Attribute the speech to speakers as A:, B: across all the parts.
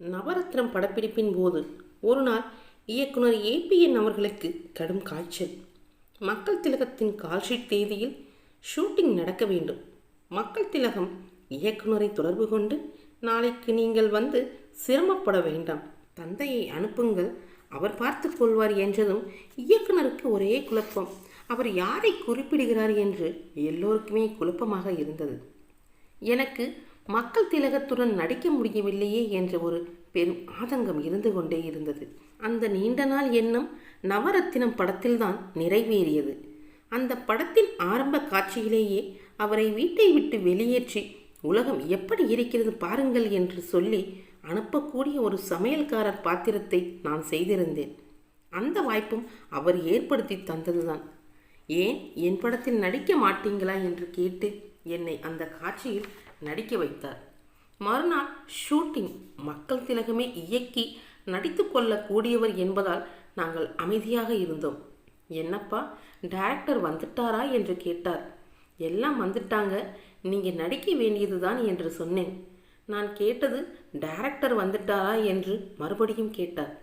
A: நவரத்னம் படப்பிடிப்பின் போது ஒரு நாள் இயக்குனர் ஏபிஎன் அவர்களுக்கு கடும் காய்ச்சல். மக்கள் திலகத்தின் கால்ஷீட் தேதியில் ஷூட்டிங் நடக்க வேண்டும். மக்கள் திலகம் இயக்குனரை தொடர்பு கொண்டு நாளைக்கு நீங்கள் வந்து சிரமப்பட வேண்டாம். தந்தையை அனுப்புங்கள் அவர் பார்த்து கொள்வார் என்றதும் இயக்குனருக்கு ஒரே குழப்பம். அவர் யாரை குறிப்பிடுகிறார் என்று எல்லோருக்குமே குழப்பமாக இருந்தது. எனக்கு மக்கள் திலகத்துடன் நடிக்க முடியவில்லையே என்ற ஒரு பெரும் ஆதங்கம் இருந்து கொண்டே இருந்தது. அந்த நீண்ட நாள் எண்ணம் நவரத்தினம் படத்தில்தான் நிறைவேறியது. அந்த படத்தின் ஆரம்ப காட்சியிலேயே அவரை வீட்டை விட்டு வெளியேற்றி உலகம் எப்படி இருக்கிறது பாருங்கள் என்று சொல்லி அனுப்பக்கூடிய ஒரு சமையல்காரர் பாத்திரத்தை நான் செய்திருந்தேன். அந்த வாய்ப்பும் அவர் ஏற்படுத்தி தந்ததுதான். ஏன்? என் படத்தில் நடிக்க மாட்டீங்களா? என்று கேட்டு என்னை அந்த காட்சியில் நடிக்க வைத்தார். மறுநாள் ஷூட்டிங் மக்கள் திலகமே இயக்கி நடித்து கொள்ளக்கூடியவர் என்பதால் நாங்கள் அமைதியாக இருந்தோம். என்னப்பா டைரக்டர் வந்துட்டாரா? என்று கேட்டார். எல்லாம் வந்துட்டாங்க. நீங்கள் நடிக்க வேண்டியதுதான் என்று சொன்னேன். நான் கேட்டது டைரக்டர் வந்துட்டாரா? என்று மறுபடியும் கேட்டார்.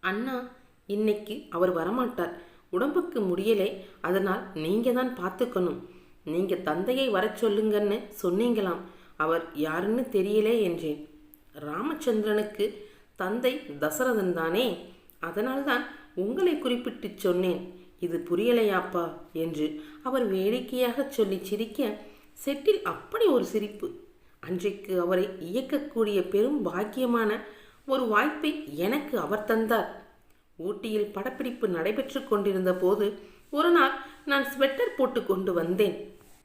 A: அண்ணா இன்னைக்கு அவர் வரமாட்டார். உடம்புக்கு முடியலை. அதனால் நீங்கள் தான் பார்த்துக்கணும். நீங்கள் தந்தையை வரச் சொல்லுங்கன்னு சொன்னீங்களாம். அவர் யாருன்னு தெரியலே என்றேன். ராமச்சந்திரனுக்கு தந்தை தசரதன் தானே? அதனால்தான் உங்களை குறிப்பிட்டு சொன்னேன். இது புரியலையாப்பா என்று அவர் வேடிக்கையாக சொல்லி சிரிக்க செட்டில் அப்படி ஒரு சிரிப்பு. அன்றைக்கு அவரை இயக்கக்கூடிய பெரும் பாக்கியமான ஒரு வாய்ப்பை எனக்கு அவர் தந்தார். ஊட்டியில் படப்பிடிப்பு நடைபெற்று கொண்டிருந்த போது ஒரு நாள் நான் ஸ்வெட்டர் போட்டு கொண்டு வந்தேன்.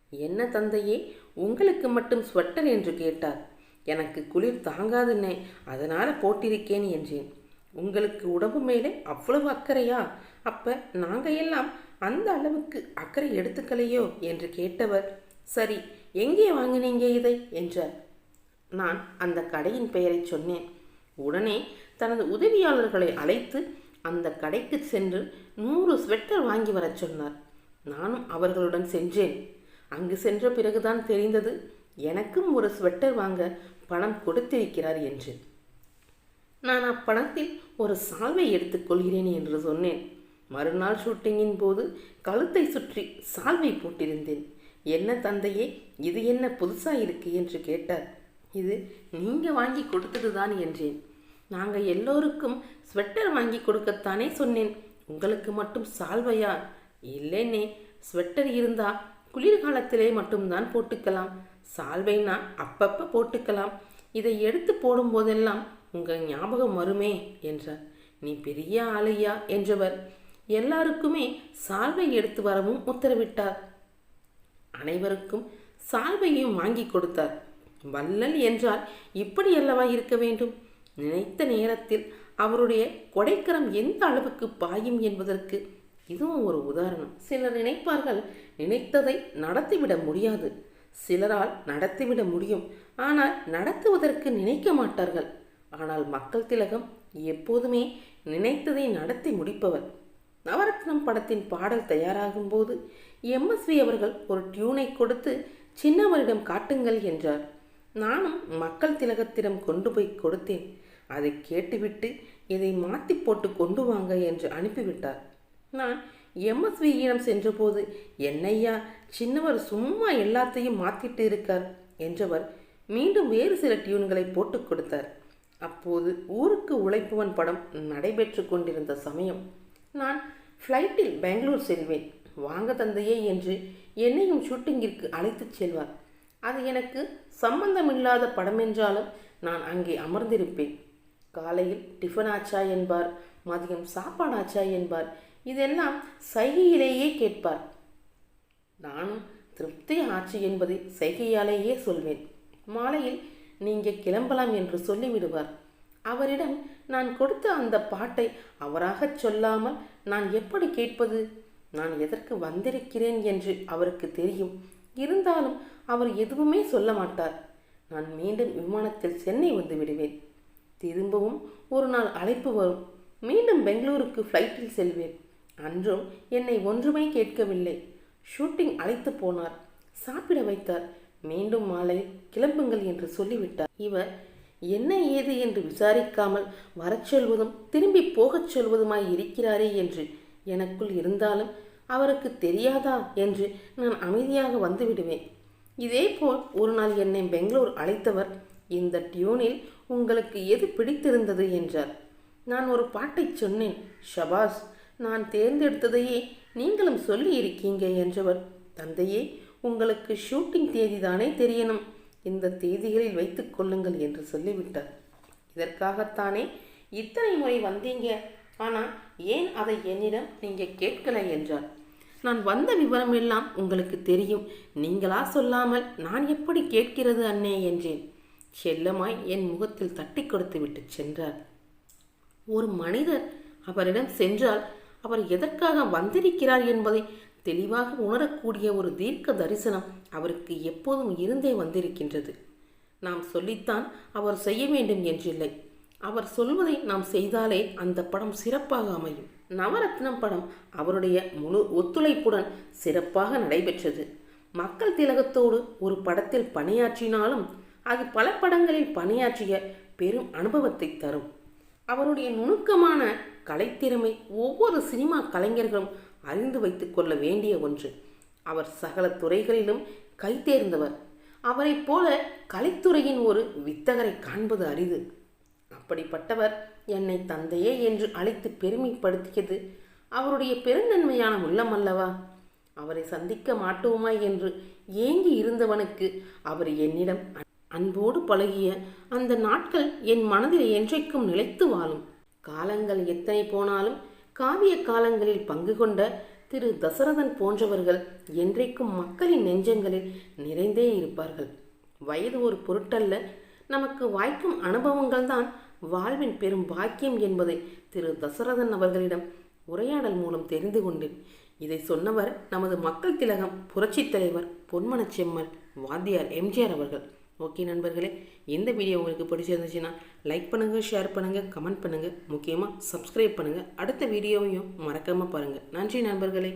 A: என்ன தந்தையே உங்களுக்கு மட்டும் ஸ்வெட்டர் என்று கேட்டார். எனக்கு குளிர் தாங்காதுன்னே அதனால் போட்டிருக்கேன் என்றேன். உங்களுக்கு உடம்பு மேலே அவ்வளவு அக்கறையா? அப்போ நாங்கள் எல்லாம் அந்த அளவுக்கு அக்கறை எடுத்துக்கலையோ? என்று கேட்டவர். சரி எங்கே வாங்கினீங்க இதை? என்றார். நான் அந்த கடையின் பெயரை சொன்னேன். உடனே தனது உதவியாளர்களை அழைத்து அந்த கடைக்கு சென்று நூறு ஸ்வெட்டர் வாங்கி வரச் சொன்னார். நானும் அவர்களுடன் சென்றேன். அங்கு சென்ற பிறகுதான் தெரிந்தது எனக்கும் ஒரு ஸ்வெட்டர் வாங்க பணம் கொடுத்திருக்கிறார் என்று. நான் அப்பணத்தில் ஒரு சால்வை எடுத்துக்கொள்கிறேன் என்று சொன்னேன். மறுநாள் ஷூட்டிங்கின் போது கழுத்தை சுற்றி சால்வை போட்டிருந்தேன். என்ன தந்தையே இது என்ன புதுசாக இருக்கு? என்று கேட்டார். இது நீங்கள் வாங்கி கொடுத்தது தான் என்றேன். நாங்கள் எல்லோருக்கும் ஸ்வெட்டர் வாங்கி கொடுக்கத்தானே சொன்னேன். உங்களுக்கு மட்டும் சால்வையா? இல்லைன்னே ஸ்வெட்டர் இருந்தா குளிர்காலத்திலே மட்டும்தான் போட்டுக்கலாம். சால்வைனா அப்பப்போ போட்டுக்கலாம். இதை எடுத்து போடும்போதெல்லாம் உங்கள் ஞாபகம் வருமே என்றார். நீ பெரிய ஆளையா என்றவர். எல்லாருக்குமே சால்வை எடுத்து வரவும் உத்தரவிட்டார். அனைவருக்கும் சால்வையும் வாங்கி கொடுத்தார். வள்ளல் என்றால் இப்படி அல்லவா இருக்க வேண்டும்? நினைத்த நேரத்தில் அவருடைய கொடைக்கரம் எந்த அளவுக்கு பாயும் என்பதற்கு இதுவும் ஒரு உதாரணம். சிலர் நினைப்பார்கள் நினைத்ததை நடத்திவிட முடியாது. சிலரால் நடத்திவிட முடியும். ஆனால் நடத்துவதற்கு நினைக்க மாட்டார்கள். ஆனால் மக்கள் திலகம் எப்போதுமே நினைத்ததை நடத்தி முடிப்பவர். நவரத்னம் படத்தின் பாடல் தயாராகும் போது எம்எஸ்வி அவர்கள் ஒரு டியூனை கொடுத்து சின்னவரிடம் காட்டுங்கள் என்றார். நானும் மக்கள் திலகத்திடம் கொண்டு போய் கொடுத்தேன். அதை கேட்டுவிட்டு இதை மாற்றி போட்டு கொண்டு வாங்க என்று அனுப்பிவிட்டார். நான் எம்எஸ்வியிடம் சென்றபோது என்னையா சின்னவர் சும்மா எல்லாத்தையும் மாத்திட்டு இருக்கார் என்றவர் மீண்டும் வேறு சில டியூன்களை போட்டு கொடுத்தார். அப்போது ஊருக்கு உழைப்பவன் படம் நடைபெற்று கொண்டிருந்த சமயம். நான் ஃப்ளைட்டில் பெங்களூர் செல்வேன். வாங்க தந்தையே என்று என்னையும் ஷூட்டிங்கிற்கு அழைத்துச் செல்வார். அது எனக்கு சம்பந்தமில்லாத படம் என்றாலும் நான் அங்கே அமர்ந்திருப்பேன். காலையில் டிஃபன் ஆச்சா என்பார். மதியம் சாப்பாடு ஆச்சா என்பார். இதெல்லாம் சைகையிலேயே கேட்பார். நானும் திருப்தி ஆச்சு என்பதை சைகையாலேயே சொல்வேன். மாலையில் நீங்கள் கிளம்பலாம் என்று சொல்லிவிடுவார். அவரிடம் நான் கொடுத்த அந்த பாட்டை அவராகச் சொல்லாமல் நான் எப்படி கேட்பது? நான் எதற்கு வந்திருக்கிறேன் என்று அவருக்கு தெரியும். இருந்தாலும் அவர் எதுவுமே சொல்ல மாட்டார். நான் மீண்டும் விமானத்தில் சென்னை வந்து விடுவேன். திரும்பவும் ஒரு நாள் அழைப்பு வரும். மீண்டும் பெங்களூருக்கு ஃப்ளைட்டில் செல்வேன். அன்றும் என்னை ஒன்றுமே கேட்கவில்லை. ஷூட்டிங் அழைத்து போனார். சாப்பிட வைத்தார். மீண்டும் மாலை கிளம்புங்கள் என்று சொல்லிவிட்டார். இவர் என்ன ஏது? என்று விசாரிக்காமல் வரச் சொல்வதும் திரும்பி போகச் சொல்வதுமாய் இருக்கிறாரே என்று எனக்குள் இருந்தாலும் அவருக்கு தெரியாதா என்று நான் அமைதியாக வந்துவிடுவேன் இதேபோல் ஒரு நாள் என்னை பெங்களூர் அழைத்தவர் இந்த டியூனில் உங்களுக்கு எது பிடித்திருந்தது என்றார். நான் ஒரு பாட்டை சொன்னேன் ஷபாஸ் நான் தேர்ந்தெடுத்ததையே நீங்களும் சொல்லி இருக்கீங்க என்றவர். தந்தையே உங்களுக்கு ஷூட்டிங் தேதி தானே தெரியணும். இந்த தேதிகளில் வைத்துக் கொள்ளுங்கள் என்று சொல்லிவிட்டார். இதற்காகத்தானே இத்தனை முறை வந்தீங்க? ஆனால் ஏன் அதை என்னிடம் நீங்கள் கேட்கலை? என்றார். நான் வந்த விவரம் எல்லாம் உங்களுக்கு தெரியும். நீங்களா சொல்லாமல் நான் எப்படி கேட்கிறது அண்ணே? என்றேன். செல்லமாய் என் முகத்தில் தட்டி கொடுத்து விட்டு சென்றார். ஒரு மனிதர் அவரிடம் சென்றால் அவர் எதற்காக வந்திருக்கிறார் என்பதை தெளிவாக உணரக்கூடிய ஒரு தீர்க்க தரிசனம் அவருக்கு எப்போதும் இருந்தே வந்திருக்கின்றது. நாம் சொல்லித்தான் அவர் செய்ய வேண்டும் என்றில்லை. அவர் சொல்வதை நாம் செய்தாலே அந்த படம் சிறப்பாக அமையும். நவரத்னம் படம் அவருடைய முழு ஒத்துழைப்புடன் சிறப்பாக நடைபெற்றது. மக்கள் திலகத்தோடு ஒரு படத்தில் பணியாற்றினாலும் அது பல படங்களில் பணியாற்றிய பெரும் அனுபவத்தை தரும். அவருடைய நுணுக்கமான கலைத்திறமை ஒவ்வொரு சினிமா கலைஞர்களும் அறிந்து வைத்துக் கொள்ள வேண்டிய ஒன்று. அவர் சகல துறைகளிலும் கைதேர்ந்தவர். அவரைப் போல கலைத்துறையின் ஒரு வித்தகரை காண்பது அரிது. அப்படிப்பட்டவர் என்னை தந்தையே என்று அழைத்து பெருமைப்படுத்தியது அவருடைய பெருந்தன்மையான உள்ளம் அல்லவா? அவரை சந்திக்க மாட்டோமா என்று ஏங்கி இருந்தவனுக்கு அவர் என்னிடம் அன்போடு பழகிய அந்த நாட்கள் என் மனதில் என்றைக்கும் நிலைத்து வாழும். காலங்கள் எத்தனை போனாலும் காவிய காலங்களில் பங்கு கொண்ட திரு தசரதன் போன்றவர்கள் என்றைக்கும் மக்களின் நெஞ்சங்களில் நிறைந்தே இருப்பார்கள். வயது ஒரு பொருட்டல்ல நமக்கு வாய்க்கும் அனுபவங்கள் தான் வாழ்வின் பெரும் பாக்கியம் என்பதை திரு தசரதன் அவர்களிடம் உரையாடல் மூலம் தெரிந்து கொண்டேன். இதை சொன்னவர் நமது மக்கள் திலகம் புரட்சித் தலைவர் பொன்மனச் செம்மல் வாத்தியார் எம்ஜிஆர் அவர்கள். ஓகே நண்பர்களே இந்த வீடியோ உங்களுக்கு பிடிச்சிருந்துச்சுன்னா லைக் பண்ணுங்கள் ஷேர் பண்ணுங்கள் கமெண்ட் பண்ணுங்கள் முக்கியமாக சப்ஸ்கிரைப் பண்ணுங்கள் அடுத்த வீடியோவையும் மறக்காமல் பாருங்கள் நன்றி நண்பர்களே.